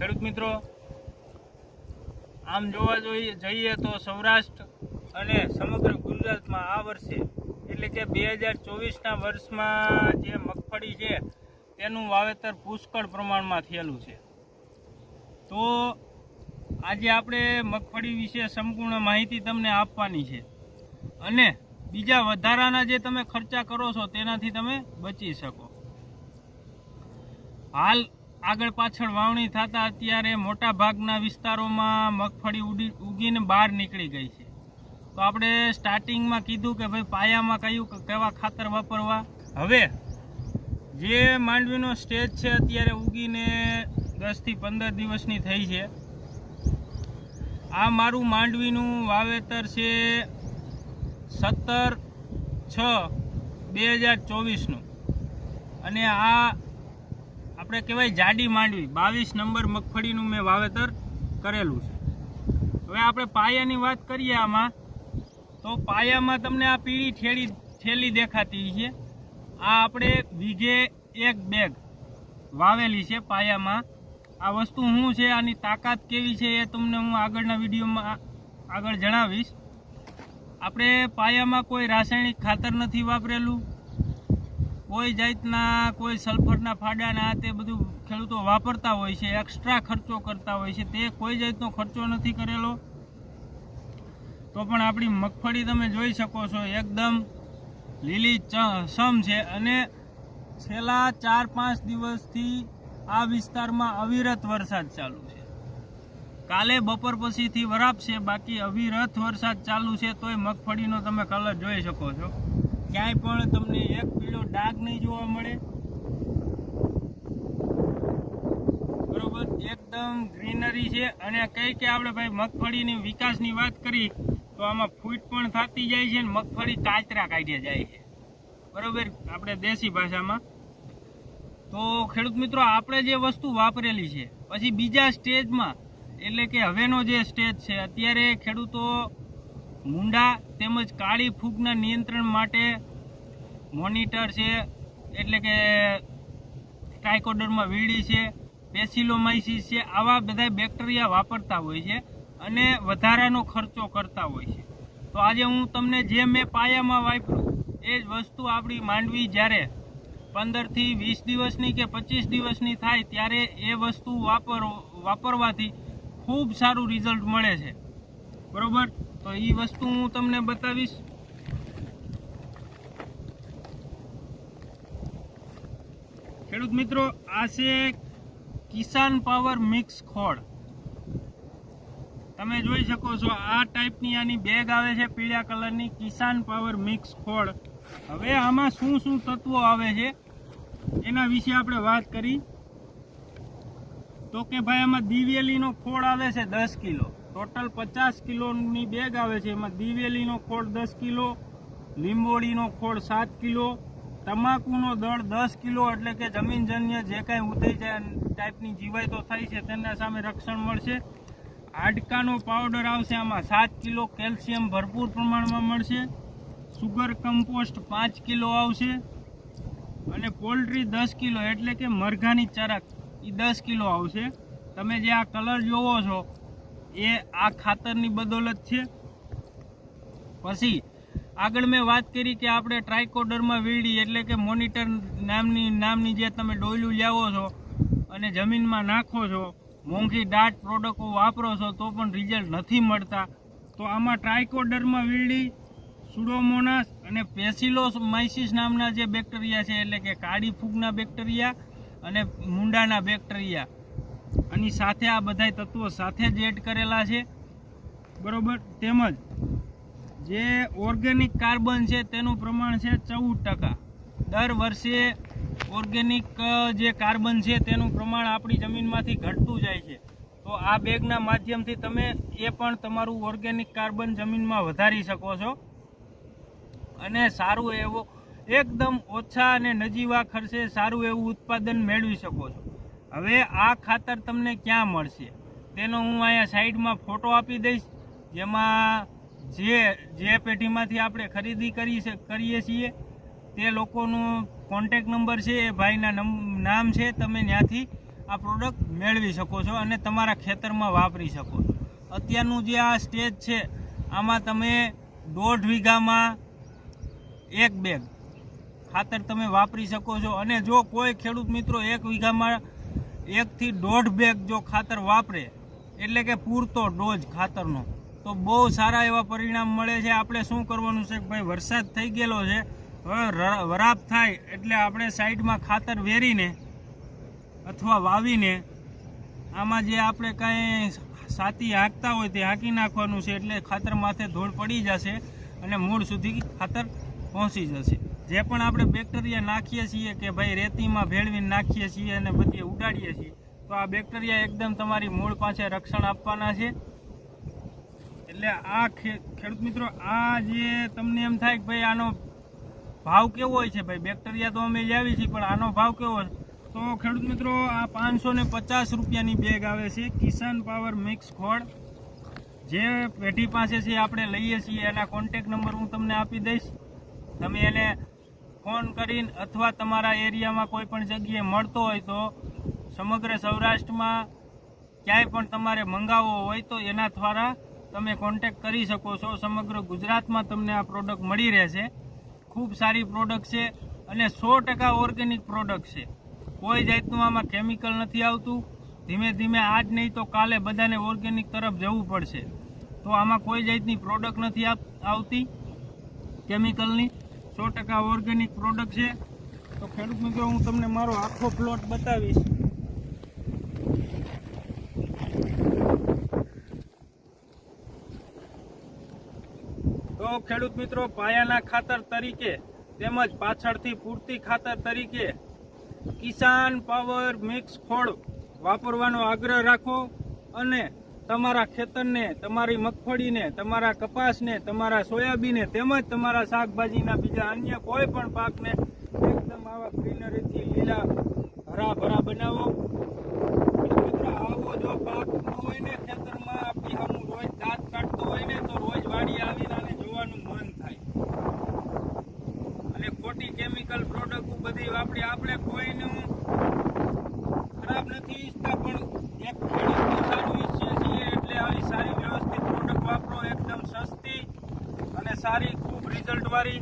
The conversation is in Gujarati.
ખેડૂત મિત્રો, આમ જોવા જોઈએ જઈએ તો સૌરાષ્ટ્ર અને સમગ્ર ગુજરાતમાં આ વર્ષે, એટલે કે બે હજાર ચોવીસના વર્ષમાં જે મગફળી છે, તેનું વાવેતર પુષ્કળ પ્રમાણમાં થયેલું છે. તો આજે આપણે મગફળી વિશે સંપૂર્ણ માહિતી તમને આપવાની છે. અને બીજા વધારાના જે તમે ખર્ચા કરો છો, તેનાથી તમે બચી શકો. હાલ આગળ પાછળ વાવણી થતા અત્યારે મોટા ભાગના વિસ્તારોમાં મગફળી ઉડી ઉગીને બહાર નીકળી ગઈ છે. તો આપણે સ્ટાર્ટિંગમાં કીધું કે ભાઈ પાયામાં કયું કેવા ખાતર વાપરવા? હવે જે માંડવીનો સ્ટેજ છે અત્યારે ઉગીને દસથી પંદર દિવસની થઈ છે. આ મારું માંડવીનું વાવેતર છે સત્તર છ બે હજાર ચોવીસનું. અને આ આપણે કહેવાય જાડી માંડવી. બાવીસ નંબર મગફળીનું મેં વાવેતર કરેલું છે. હવે આપણે પાયાની વાત કરીએ આમાં, તો પાયામાં તમને આ પીળી ઠેલી ઠેલી દેખાતી છે. આ આપણે વીઘે એક બેગ વાવેલી છે પાયામાં. આ વસ્તુ શું છે, આની તાકાત કેવી છે એ તમને હું આગળના વિડીયોમાં આગળ જણાવીશ. આપણે પાયામાં કોઈ રાસાયણિક ખાતર નથી વાપરેલું. કોઈ જાતના, કોઈ સલ્ફરના ફાડાના તે બધું ખેડૂતો વાપરતા હોય છે એક્સ્ટ્રા ખર્ચો કરતા હોય છે, તે કોઈ જાતનો ખર્ચો નથી કરેલો. તો પણ આપણી મગફળી તમે જોઈ શકો છો, એકદમ લીલી સમ છે અને છેલ્લા ચાર પાંચ દિવસથી આ વિસ્તારમાં અવિરત વરસાદ ચાલુ છે. કાલે બપોર પછીથી વરાપશે બાકી અવિરત વરસાદ ચાલુ છે, તોય મગફળીનો તમે કલર જોઈ શકો છો. ક્યાંય પણ તમને એક ડાઘ નહીં જોવા મળે. બરોબર? એકદમ ગ્રીનરી છે અને કઈ કે આપણે ભાઈ મગફળીની વિકાસની વાત કરી, તો આમાં ફૂટ પણ થતી જાય છે અને મગફળી કાચરા કાઢ્યા જાય છે. બરોબર? આપણે દેશી ભાષામાં. તો ખેડૂત મિત્રો, આપણે જે વસ્તુ વાપરેલી છે, પછી બીજા સ્ટેજમાં, એટલે કે હવેનો જે સ્ટેજ છે, અત્યારે ખેડૂતો મુંડા તેમજ કાળી ફૂગના નિયંત્રણ માટે મોનિટર છે, એટલે કે ટ્રાયકોડરમાં વીડી છે પેસિલોમાઇસિસ છે, આવા બધા બેક્ટેરિયા વાપરતા હોય છે અને વધારાનો ખર્ચો કરતા હોય છે. તો આજે હું તમને જે મેં પાયામાં વાપરું એ જ વસ્તુ આપણી માંડવી જ્યારે પંદરથી વીસ દિવસની કે પચીસ દિવસની થાય ત્યારે એ વસ્તુ વાપર, વાપરવાથી ખૂબ સારું રિઝલ્ટ મળે છે. બરાબર? તો એ વસ્તુ હું તમને બતાવીશ. ખેડૂત મિત્રો, આ છે કિસાન પાવર મિક્સ ખોળ. તમે જોઈ શકો છો, આ ટાઈપની આની બેગ આવે છે પીળા કલરની, કિસાન પાવર મિક્સ ખોળ. હવે આમાં શું શું તત્વો આવે છે, એના વિશે આપણે વાત કરી. તો કે ભાઈ, આમાં દિવેલીનો ખોળ આવે છે દસ કિલો. ટોટલ પચાસ કિલોની બેગ આવે છે, એમાં દિવેલીનો ખોળ દસ કિલો, લીંબોળીનો ખોળ સાત કિલો તમાકુનો દળ દસ કિલો એટલે કે જમીનજન્ય જે કાંઈ ઉતરી જાય ટાઈપની જીવાય તો થાય છે, તેના સામે રક્ષણ મળશે. હાડકાનો પાવડર આવશે આમાં સાત કિલો કેલ્શિયમ ભરપૂર પ્રમાણમાં મળશે. સુગર કમ્પોસ્ટ પાંચ કિલો આવશે. અને પોલ્ટ્રી દસ કિલો એટલે કે મરઘાની ચરક એ દસ કિલો આવશે. તમે જે આ કલર જોવો છો, એ આ ખાતરની બદોલત છે. પછી આગળ મેં વાત કરી કે આપણે ટ્રાયકોડરમાં વીડી એટલે કે મોનિટર નામની નામની જે તમે ડોયલું લાવો છો અને જમીનમાં નાખો છો, મોંઘી ડાટ પ્રોડક્ટો વાપરો છો, તો પણ રિઝલ્ટ નથી મળતા. તો આમાં ટ્રાયકોડરમાં વીડી સુડોમોનાસ અને પેસિલોમાઇસિસ નામના જે બેક્ટેરિયા છે, એટલે કે કાળી ફૂગના બેક્ટેરિયા અને મુંડાના બેક્ટેરિયા આની સાથે આ બધાય તત્વો સાથે જ એડ કરેલા છે. બરોબર? તેમજ જે ઓર્ગેનિક કાર્બન છે તેનું પ્રમાણ છે ચૌદ ટકા. દર વર્ષે ઓર્ગેનિક જે કાર્બન છે તેનું પ્રમાણ આપણી જમીનમાંથી ઘટતું જાય છે. તો આ બેગના માધ્યમથી તમે એ પણ તમારું ઓર્ગેનિક કાર્બન જમીનમાં વધારી શકો છો. અને સારું એવો, એકદમ ઓછા અને નજીવા ખર્ચે સારું એવું ઉત્પાદન મેળવી શકો છો. હવે આ ખાતર તમને ક્યાં મળશે? તેનો હું અહીંયા સાઈડમાં ફોટો આપી દઈશ. જેમાં જે જે પેઢીમાંથી આપણે ખરીદી કરી કરીએ છીએ, તે લોકોનો કોન્ટેક નંબર છે, એ ભાઈના નામ છે, તમે ત્યાંથી આ પ્રોડક્ટ મેળવી શકો છો અને તમારા ખેતરમાં વાપરી શકો છો. અત્યારનું જે આ સ્ટેજ છે, આમાં તમે દોઢ વીઘામાં એક બેગ ખાતર તમે વાપરી શકો છો અને જો કોઈ ખેડૂત મિત્રો એક વીઘામાં એકથી દોઢ બેગ જો ખાતર વાપરે, એટલે કે પૂરતો ડોઝ ખાતરનો તો બહુ સારા એવા પરિણામ મળે છે. આપણે શું કરવાનું છે કે ભાઈ, વરસાદ થઈ ગયેલો છે. હવે વરાપ થાય એટલે આપણે સાઈડમાં ખાતર વેરીને અથવા વાવીને આમાં જે આપણે કાંઈ સાતી હાંકતા હોય તે હાંકી નાખવાનું છે એટલે ખાતર માથે ધૂળ પડી જશે અને મૂળ સુધી ખાતર પહોંચી જશે. જે પણ આપણે બેક્ટેરિયા નાખીએ છીએ કે ભાઈ રેતીમાં ભેળવીને નાખીએ છીએ અને બધી ઉડાડીએ છીએ, તો આ બેક્ટેરિયા એકદમ તમારી મૂળ પાસે રક્ષણ આપવાના છે. એટલે આ ખેડૂત મિત્રો, આ જે તમને એમ થાય કે ભાઈ આનો ભાવ કેવો હોય છે ભાઈ? બેક્ટેરિયા તો અમે લાવી છીએ, પણ આનો ભાવ કેવો હોય તો ખેડૂત મિત્રો, આ પાંચસો ને પચાસ રૂપિયાની બેગ આવે છે, કિસાન પાવર મિક્સ ખોળ. જે પેઢી પાસે છે આપણે લઈએ છીએ, એના કોન્ટેક નંબર હું તમને આપી દઈશ. તમે એને ફોન કરીને અથવા તમારા એરિયામાં કોઈ પણ જગ્યાએ મળતો હોય તો સમગ્ર સૌરાષ્ટ્રમાં ક્યાંય પણ તમારે મંગાવવો હોય તો એના દ્વારા તમે કોન્ટેક કરી શકો છો. સમગ્ર ગુજરાતમાં તમને આ પ્રોડક્ટ મળી રહેશે. ખૂબ સારી પ્રોડક્ટ છે અને સો ટકા ઓર્ગેનિક પ્રોડક્ટ છે. કોઈ જાતનું આમાં કેમિકલ નથી આવતું. ધીમે ધીમે આજ નહીં તો કાલે બધાને ઓર્ગેનિક તરફ જવું પડશે. તો આમાં કોઈ જાતની પ્રોડક્ટ નથી આવતી કેમિકલની સો ટકા ઓર્ગેનિક પ્રોડક્ટ છે. તો ખેડૂત મિત્રો, હું તમને મારો આખો પ્લોટ બતાવીશ તો ખેડૂત મિત્રો પાયાના ખાતર તરીકે તેમજ પાછળથી પૂરતી ખાતર તરીકે કિસાન પાવર મિક્સ ખોળ વાપરવાનો આગ્રહ રાખો અને તમારા ખેતરને, તમારી મગફળીને, તમારા કપાસને, તમારા સોયાબીનને તેમજ તમારા શાકભાજીના બીજા અન્ય કોઈ પણ પાકને એકદમ આવા ગ્રીનરીથી લીલા હરા ભરા બનાવો મિત્રો, આવો જો પાક ન હોય ને ખેતરમાં આપી સામું રોજ દાંત કાઢતો હોય ને તો રોજ વાડી આવીને આને જોવાનું મન થાય અને ખોટી કેમિકલ પ્રોડક્ટ બધી વાપરી. આપણે કોઈનું ખરાબ નથી ઈચ્છતા, પણ એક ખેડૂતનું સારું ઈચ્છીએ છીએ એટલે આવી સારી વ્યવસ્થિત પ્રોડક્ટ વાપરો, એકદમ સસ્તી અને સારી ખૂબ રિઝલ્ટ વાળી.